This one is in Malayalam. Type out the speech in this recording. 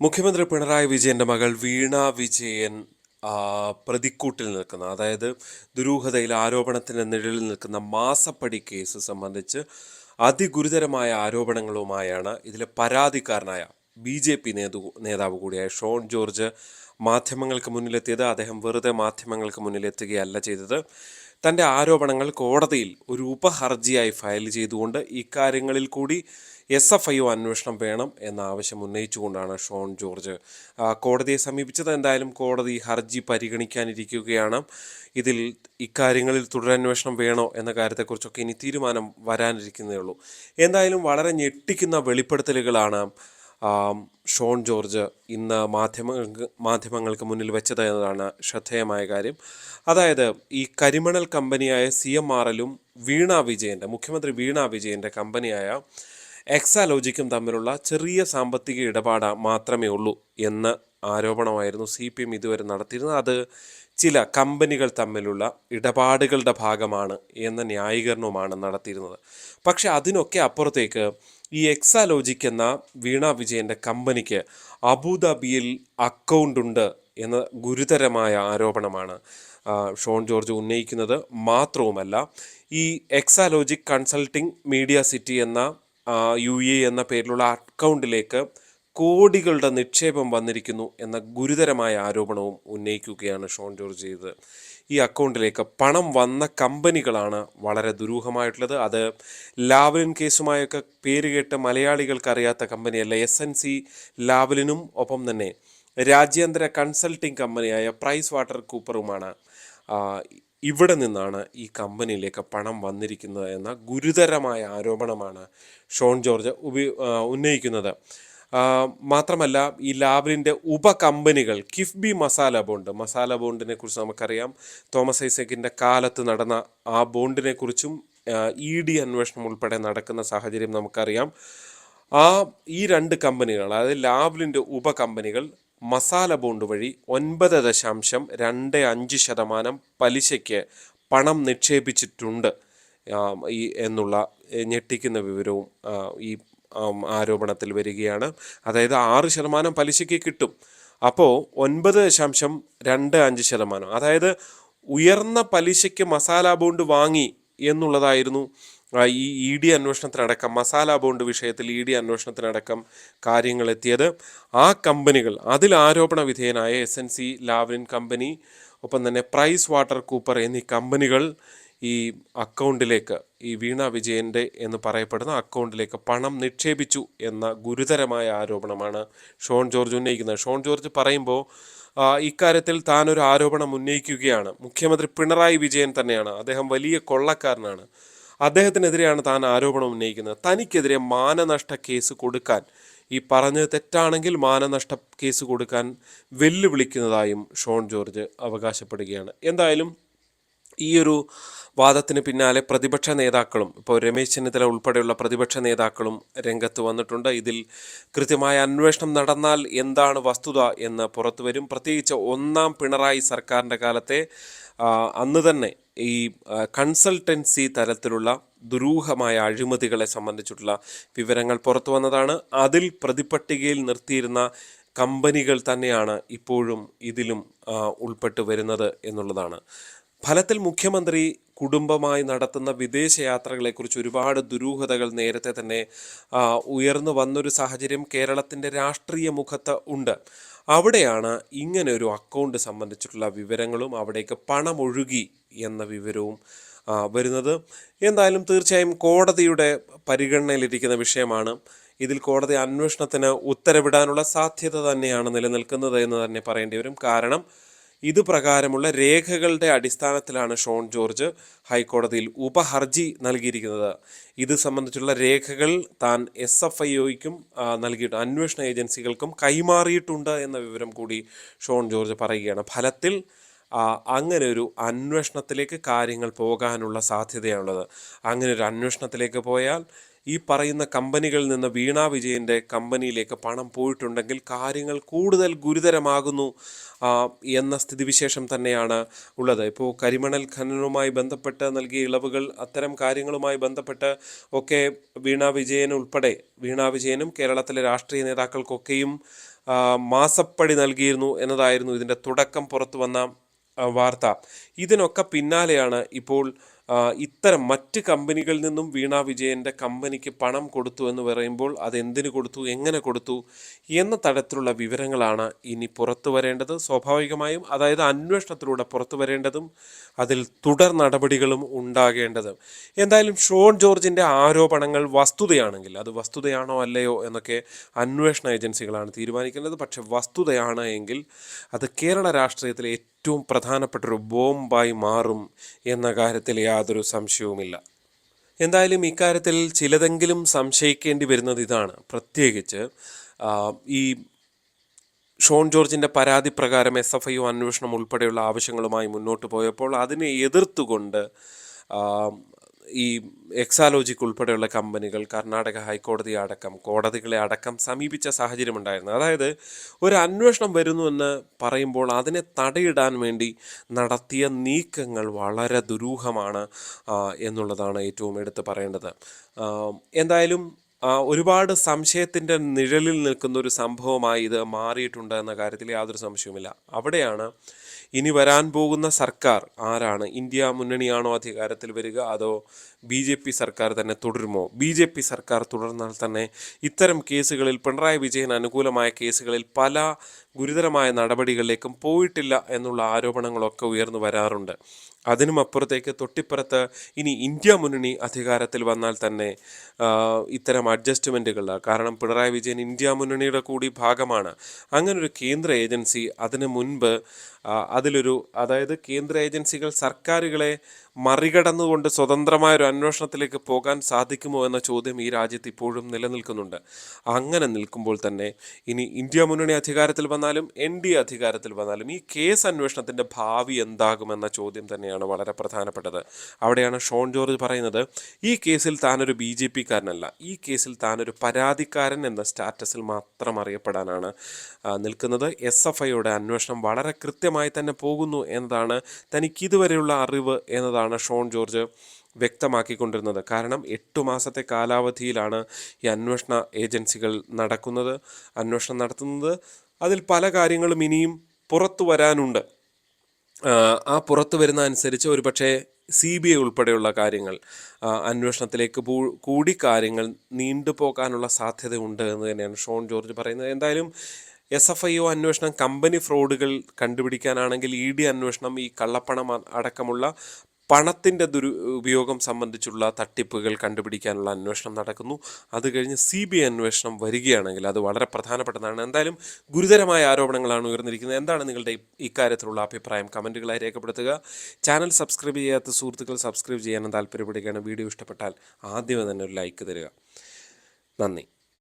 മുഖ്യമന്ത്രി പിണറായി വിജയന്റെ മകൾ വീണ വിജയൻ പ്രതിക്കൂട്ടിൽ നിൽക്കുന്ന. അതായത് ദുരൂഹതയിൽ ആരോപണത്തിന്റെ നിഴലിൽ നിൽക്കുന്ന മാസപ്പടി കേസ് സംബന്ധിച്ച് അതിഗുരുതരമായ ആരോപണങ്ങളുമായാണ് ഇതിലെ പരാതിക്കാരനായ ബി ജെ പി നേതു നേതാവ് കൂടിയായ ഷോൺ ജോർജ് മാധ്യമങ്ങൾക്ക് മുന്നിലെത്തിയത്. അദ്ദേഹം വെറുതെ മാധ്യമങ്ങൾക്ക് മുന്നിലെത്തുകയല്ല ചെയ്തത്. തന്റെ ആരോപണങ്ങൾ കോടതിയിൽ ഒരു ഉപഹർജിയായി ഫയൽ ചെയ്തുകൊണ്ട് ഇക്കാര്യങ്ങളിൽ കൂടി എസ് എഫ് ഐ ഒ അന്വേഷണം വേണം എന്ന ആവശ്യം ഉന്നയിച്ചുകൊണ്ടാണ് ഷോൺ ജോർജ് കോടതിയെ സമീപിച്ചത്. എന്തായാലും കോടതി ഹർജി പരിഗണിക്കാനിരിക്കുകയാണ്. ഇതിൽ ഇക്കാര്യങ്ങളിൽ തുടരന്വേഷണം വേണോ എന്ന കാര്യത്തെക്കുറിച്ചൊക്കെ ഇനി തീരുമാനം വരാനിരിക്കുന്നേ ഉള്ളൂ. എന്തായാലും വളരെ ഞെട്ടിക്കുന്ന വെളിപ്പെടുത്തലുകളാണ് ഷോൺ ജോർജ് ഇന്ന് മാധ്യമ മാധ്യമങ്ങൾക്ക് മുന്നിൽ വെച്ചത് എന്നതാണ് ശ്രദ്ധേയമായ കാര്യം. അതായത് ഈ കരിമണൽ കമ്പനിയായ സി എം ആർ എല്ലും വീണ വിജയന്റെ മുഖ്യമന്ത്രി വീണ വിജയന്റെ കമ്പനിയായ എക്സാലോജിക്കും തമ്മിലുള്ള ചെറിയ സാമ്പത്തിക ഇടപാട് മാത്രമേ ഉള്ളൂ എന്ന ആരോപണമായിരുന്നു സി പി എം ഇതുവരെ നടത്തിയിരുന്നത്. അത് ചില കമ്പനികൾ തമ്മിലുള്ള ഇടപാടുകളുടെ ഭാഗമാണ് എന്ന ന്യായീകരണവുമാണ് നടത്തിയിരുന്നത്. പക്ഷെ അതിനൊക്കെ അപ്പുറത്തേക്ക് ഈ എക്സാലോജിക് എന്ന വീണ വിജയന്റെ കമ്പനിക്ക് അബുദാബിയിൽ അക്കൗണ്ട് ഉണ്ട് എന്ന ഗുരുതരമായ ആരോപണമാണ് ഷോൺ ജോർജ് ഉന്നയിക്കുന്നത്. മാത്രവുമല്ല ഈ എക്സാലോജിക് കൺസൾട്ടിംഗ് മീഡിയ സിറ്റി എന്ന യു എ എന്ന പേരിലുള്ള അക്കൗണ്ടിലേക്ക് കോടികളുടെ നിക്ഷേപം വന്നിരിക്കുന്നു എന്ന ഗുരുതരമായ ആരോപണവും ഉന്നയിക്കുകയാണ് ഷോൺ ജോർജ് ചെയ്തത്. ഈ അക്കൗണ്ടിലേക്ക് പണം വന്ന കമ്പനികളാണ് വളരെ ദുരൂഹമായിട്ടുള്ളത്. അത് ലാവലിൻ കേസുമായൊക്കെ പേരുകേട്ട് മലയാളികൾക്ക് അറിയാത്ത കമ്പനിയല്ല എസ് എൻ സി ലാവലിനും ഒപ്പം തന്നെ രാജ്യാന്തര കൺസൾട്ടിംഗ് കമ്പനിയായ പ്രൈസ് വാട്ടർ കൂപ്പറുമാണ് ഇവിടെ നിന്നാണ് ഈ കമ്പനിയിലേക്ക് പണം വന്നിരിക്കുന്നത് എന്ന ഗുരുതരമായ ആരോപണമാണ് ഷോൺ ജോർജ് ഉന്നയിക്കുന്നത്. മാത്രമല്ല ഈ ലാബിലിന്റെ ഉപകമ്പനികൾ കിഫ്ബി മസാല ബോണ്ട് മസാല ബോണ്ടിനെ കുറിച്ച് നമുക്കറിയാം. തോമസ് ഐസക്കിന്റെ കാലത്ത് നടന്ന ആ ബോണ്ടിനെ കുറിച്ചും ഇ ഡി അന്വേഷണം ഉൾപ്പെടെ നടക്കുന്ന സാഹചര്യം നമുക്കറിയാം. ആ ഈ രണ്ട് കമ്പനികൾ അതായത് ലാബിലിന്റെ ഉപകമ്പനികൾ മസാല ബോണ്ട് വഴി ഒൻപത് ദശാംശം രണ്ട് അഞ്ച് ശതമാനം പലിശയ്ക്ക് പണം നിക്ഷേപിച്ചിട്ടുണ്ട്. ഈ എന്നുള്ള ഞെട്ടിക്കുന്ന വിവരവും ഈ ആരോപണത്തിൽ വരികയാണ്. അതായത് ആറ് ശതമാനം പലിശയ്ക്ക് കിട്ടും. അപ്പോൾ ഒൻപത് ദശാംശം രണ്ട് അഞ്ച് ശതമാനം അതായത് ഉയർന്ന പലിശയ്ക്ക് മസാല ബോണ്ട് വാങ്ങി എന്നുള്ളതായിരുന്നു ഈ ഇ ഡി അന്വേഷണത്തിനടക്കം മസാല ബോണ്ട് വിഷയത്തിൽ ഇ ഡി അന്വേഷണത്തിനടക്കം കാര്യങ്ങൾ എത്തിയത് ആ കമ്പനികൾ. അതിൽ ആരോപണ വിധേയനായ S N C Lavalin company ഒപ്പം തന്നെ പ്രൈസ് വാട്ടർ കൂപ്പർ എന്നീ കമ്പനികൾ ഈ അക്കൗണ്ടിലേക്ക് ഈ വീണ വിജയന്റെ എന്ന് പറയപ്പെടുന്ന അക്കൗണ്ടിലേക്ക് പണം നിക്ഷേപിച്ചു എന്ന ഗുരുതരമായ ആരോപണമാണ് ഷോൺ ജോർജ് ഉന്നയിക്കുന്നത്. ഷോൺ ജോർജ് പറയുമ്പോൾ ഇക്കാര്യത്തിൽ താനൊരു ആരോപണം ഉന്നയിക്കുകയാണ്. മുഖ്യമന്ത്രി പിണറായി വിജയൻ തന്നെയാണ്. അദ്ദേഹം വലിയ കൊള്ളക്കാരനാണ്. അദ്ദേഹത്തിനെതിരെയാണ് താൻ ആരോപണം ഉന്നയിക്കുന്നത്. തനിക്കെതിരെ മാനനഷ്ട കേസ് കൊടുക്കാൻ ഈ പറഞ്ഞത് തെറ്റാണെങ്കിൽ മാനനഷ്ട കേസ് കൊടുക്കാൻ വെല്ലുവിളിക്കുന്നതായും ഷോൺ ജോർജ് അവകാശപ്പെടുകയാണ്. എന്തായാലും ഈ ഒരു വാദത്തിന് പിന്നാലെ പ്രതിപക്ഷ നേതാക്കളും ഇപ്പോൾ രമേശ് ചെന്നിത്തല ഉൾപ്പെടെയുള്ള പ്രതിപക്ഷ നേതാക്കളും രംഗത്ത് വന്നിട്ടുണ്ട്. ഇതിൽ കൃത്യമായ അന്വേഷണം നടന്നാൽ എന്താണ് വസ്തുത എന്ന് പുറത്തുവരും പ്രത്യേകിച്ച് ഒന്നാം പിണറായി സർക്കാരിന്റെ കാലത്തെ അന്ന് തന്നെ ഈ കൺസൾട്ടൻസി തലത്തിലുള്ള ദുരൂഹമായ അഴിമതികളെ സംബന്ധിച്ചിട്ടുള്ള വിവരങ്ങൾ പുറത്തു വന്നതാണ്. അതിൽ പ്രതിപട്ടികയിൽ നിർത്തിയിരുന്ന കമ്പനികൾ തന്നെയാണ് ഇപ്പോഴും ഇതിലും ഉൾപ്പെട്ടു വരുന്നത് എന്നുള്ളതാണ്. ഫലത്തിൽ മുഖ്യമന്ത്രി കുടുംബമായി നടത്തുന്ന വിദേശയാത്രകളെക്കുറിച്ച് ഒരുപാട് ദുരൂഹതകൾ നേരത്തെ തന്നെ ഉയർന്നു വന്നൊരു സാഹചര്യം കേരളത്തിന്റെ രാഷ്ട്രീയ മുഖത്ത് ഉണ്ട്. അവിടെയാണ് ഇങ്ങനെ ഒരു അക്കൗണ്ട് സംബന്ധിച്ചിട്ടുള്ള വിവരങ്ങളും അവിടേക്ക് പണമൊഴുകി എന്ന വിവരവും വരുന്നത്. എന്തായാലും തീർച്ചയായും കോടതിയുടെ പരിഗണനയിലിരിക്കുന്ന വിഷയമാണ്. ഇതിൽ കോടതി അന്വേഷണത്തിന് ഉത്തരവിടാനുള്ള സാധ്യത തന്നെയാണ് നിലനിൽക്കുന്നത് എന്ന് തന്നെ പറയേണ്ടി വരും. കാരണം ഇത് പ്രകാരമുള്ള രേഖകളുടെ അടിസ്ഥാനത്തിലാണ് ഷോൺ ജോർജ് ഹൈക്കോടതിയിൽ ഉപഹർജി നൽകിയിരിക്കുന്നത്. ഇത് സംബന്ധിച്ചുള്ള രേഖകൾ താൻ എസ് എഫ് ഐ ഒയ്ക്കും നൽകിയിട്ട് അന്വേഷണ ഏജൻസികൾക്കും കൈമാറിയിട്ടുണ്ട് എന്ന വിവരം കൂടി ഷോൺ ജോർജ് പറയുകയാണ്. ഫലത്തിൽ അങ്ങനെ ഒരു അന്വേഷണത്തിലേക്ക് കാര്യങ്ങൾ പോകാനുള്ള സാധ്യതയാണുള്ളത്. അങ്ങനെ ഒരു അന്വേഷണത്തിലേക്ക് പോയാൽ ഈ പറയുന്ന കമ്പനികളിൽ നിന്ന് വീണ വിജയന്റെ കമ്പനിയിലേക്ക് പണം പോയിട്ടുണ്ടെങ്കിൽ കാര്യങ്ങൾ കൂടുതൽ ഗുരുതരമാകുന്നു എന്ന സ്ഥിതിവിശേഷം തന്നെയാണ് ഉള്ളത്. ഇപ്പോൾ കരിമണൽ ഖനനവുമായി ബന്ധപ്പെട്ട് നൽകിയ ഇളവുകൾ അത്തരം കാര്യങ്ങളുമായി ബന്ധപ്പെട്ട് ഒക്കെ വീണ വിജയൻ ഉൾപ്പെടെ വീണ വിജയനും കേരളത്തിലെ രാഷ്ട്രീയ നേതാക്കൾക്കൊക്കെയും മാസപ്പടി നൽകിയിരുന്നു എന്നതായിരുന്നു ഇതിന്റെ തുടക്കം പുറത്തു വന്ന വാർത്ത. ഇതിനൊക്കെ പിന്നാലെയാണ് ഇപ്പോൾ ഇത്തരം മറ്റ് കമ്പനികളിൽ നിന്നും വീണ വിജയന്റെ കമ്പനിക്ക് പണം കൊടുത്തു എന്ന് പറയുമ്പോൾ അത് കൊടുത്തു എങ്ങനെ കൊടുത്തു എന്ന തരത്തിലുള്ള വിവരങ്ങളാണ് ഇനി പുറത്തു വരേണ്ടത്. സ്വാഭാവികമായും അതായത് അന്വേഷണത്തിലൂടെ പുറത്തു വരേണ്ടതും അതിൽ തുടർ നടപടികളും ഉണ്ടാകേണ്ടതും. എന്തായാലും ഷോൺ ജോർജിന്റെ ആരോപണങ്ങൾ വസ്തുതയാണെങ്കിൽ അത് വസ്തുതയാണോ അല്ലയോ എന്നൊക്കെ അന്വേഷണ ഏജൻസികളാണ് തീരുമാനിക്കേണ്ടത് പക്ഷേ വസ്തുതയാണ് എങ്കിൽ അത് കേരള രാഷ്ട്രീയത്തിലെ ഏറ്റവും പ്രധാനപ്പെട്ട ഒരു ബോംബായി മാറും എന്ന കാര്യത്തിൽ യാതൊരു സംശയവുമില്ല. എന്തായാലും ഇക്കാര്യത്തിൽ ചിലതെങ്കിലും സംശയിക്കേണ്ടി വരുന്നത് ഇതാണ്. പ്രത്യേകിച്ച് ഈ ഷോൺ ജോർജിന്റെ പരാതി പ്രകാരം എസ് എഫ് ഐ അന്വേഷണം ഉൾപ്പെടെയുള്ള ആവശ്യങ്ങളുമായി മുന്നോട്ട് പോയപ്പോൾ അതിനെ എതിർത്തുകൊണ്ട് ഈ എക്സാലോജിക്ക് ഉൾപ്പെടെയുള്ള കമ്പനികൾ കർണാടക ഹൈക്കോടതി അടക്കം കോടതികളെ അടക്കം സമീപിച്ച സാഹചര്യമുണ്ടായിരുന്നു. അതായത് ഒരു അന്വേഷണം വരുന്നുവെന്ന് പറയുമ്പോൾ അതിനെ തടയിടാൻ വേണ്ടി നടത്തിയ നീക്കങ്ങൾ വളരെ ദുരൂഹമാണ് എന്നുള്ളതാണ് ഏറ്റവും എടുത്തു പറയേണ്ടത്. എന്തായാലും ഒരുപാട് സംശയത്തിന്റെ നിഴലിൽ നിൽക്കുന്ന ഒരു സംഭവമായി ഇത് മാറിയിട്ടുണ്ട് എന്ന കാര്യത്തിൽ യാതൊരു സംശയവുമില്ല. അവിടെയാണ് ഇനി വരാൻ പോകുന്ന സർക്കാർ ആരാണ്? ഇന്ത്യ മുന്നണിയാണോ അധികാരത്തിൽ വരിക? അതോ ബി ജെ പി സർക്കാർ തന്നെ തുടരുമോ? ബി ജെ പി സർക്കാർ തുടർന്നാൽ തന്നെ ഇത്തരം കേസുകളിൽ പിണറായി വിജയൻ അനുകൂലമായ കേസുകളിൽ പല ഗുരുതരമായ നടപടികളിലേക്കും പോയിട്ടില്ല എന്നുള്ള ആരോപണങ്ങളൊക്കെ ഉയർന്നു വരാറുണ്ട്. അതിനും അപ്പുറത്തേക്ക് തൊട്ടിപ്പുറത്ത് ഇനി ഇന്ത്യ മുന്നണി അധികാരത്തിൽ വന്നാൽ തന്നെ ഇത്തരം അഡ്ജസ്റ്റ്മെന്റുകൾ കാരണം പിണറായി വിജയൻ ഇന്ത്യ മുന്നണിയുടെ കൂടി ഭാഗമാണ്. അങ്ങനൊരു കേന്ദ്ര ഏജൻസി അതിനു മുൻപ് അതിലൊരു അതായത് കേന്ദ്ര ഏജൻസികൾ സർക്കാരുകളെ മറികടന്നുകൊണ്ട് സ്വതന്ത്രമായ ഒരു അന്വേഷണത്തിലേക്ക് പോകാൻ സാധിക്കുമോ എന്ന ചോദ്യം ഈ രാജ്യത്ത് ഇപ്പോഴും നിലനിൽക്കുന്നുണ്ട്. അങ്ങനെ നിൽക്കുമ്പോൾ തന്നെ ഇനി ഇന്ത്യ മുന്നണി അധികാരത്തിൽ വന്നാലും എൻ ഡി അധികാരത്തിൽ വന്നാലും ഈ കേസ് അന്വേഷണത്തിന്റെ ഭാവി എന്താകുമെന്ന ചോദ്യം തന്നെയാണ് വളരെ പ്രധാനപ്പെട്ടത്. അവിടെയാണ് ഷോൺ ജോർജ് പറയുന്നത് ഈ കേസിൽ താനൊരു ബി ജെ കാരനല്ല ഈ കേസിൽ താനൊരു പരാതിക്കാരൻ എന്ന സ്റ്റാറ്റസിൽ മാത്രം അറിയപ്പെടാനാണ് നിൽക്കുന്നത്. എസ് എഫ് ഐയുടെ അന്വേഷണം വളരെ കൃത്യമായി തന്നെ പോകുന്നു എന്നതാണ് തനിക്കിതുവരെയുള്ള അറിവ് എന്നതാണ് ഷോൺ ജോർജ് വ്യക്തമാക്കിക്കൊണ്ടിരുന്നത്. കാരണം എട്ടു മാസത്തെ കാലാവധിയിലാണ് ഈ അന്വേഷണ ഏജൻസികൾ നടക്കുന്നത്. അന്വേഷണം നടത്തുന്നത് അതിൽ പല കാര്യങ്ങളും ഇനിയും പുറത്തു വരാനുണ്ട്. ആ, പുറത്തു വരുന്ന അനുസരിച്ച് ഒരുപക്ഷെ സി ബി ഐ ഉൾപ്പെടെയുള്ള കാര്യങ്ങൾ അന്വേഷണത്തിലേക്ക് കൂടി കാര്യങ്ങൾ നീണ്ടുപോകാനുള്ള സാധ്യതയുണ്ട് എന്ന് തന്നെയാണ് ഷോൺ ജോർജ് പറയുന്നത്. എന്തായാലും എസ് എഫ് ഐ ഒ അന്വേഷണം കമ്പനി ഫ്രോഡുകൾ കണ്ടുപിടിക്കാനാണെങ്കിൽ ഇ ഡി അന്വേഷണം ഈ കള്ളപ്പണം അടക്കമുള്ള പണത്തിന്റെ ദുരു ഉപയോഗം സംബന്ധിച്ചുള്ള തട്ടിപ്പുകൾ കണ്ടുപിടിക്കാനുള്ള അന്വേഷണം നടക്കുന്നു. അത് കഴിഞ്ഞ് സി ബി ഐ അന്വേഷണം വരികയാണെങ്കിൽ അത് വളരെ പ്രധാനപ്പെട്ടതാണ്. എന്തായാലും ഗുരുതരമായ ആരോപണങ്ങളാണ് ഉയർന്നിരിക്കുന്നത്. എന്താണ് നിങ്ങളുടെ ഇക്കാര്യത്തിലുള്ള അഭിപ്രായം? കമന്റുകളായി രേഖപ്പെടുത്തുക. ചാനൽ സബ്സ്ക്രൈബ് ചെയ്യാത്ത സുഹൃത്തുക്കൾ സബ്സ്ക്രൈബ് ചെയ്യാനും താല്പര്യപ്പെടുകയാണ്. വീഡിയോ ഇഷ്ടപ്പെട്ടാൽ ആദ്യമേ തന്നെ ഒരു ലൈക്ക് തരിക. നന്ദി.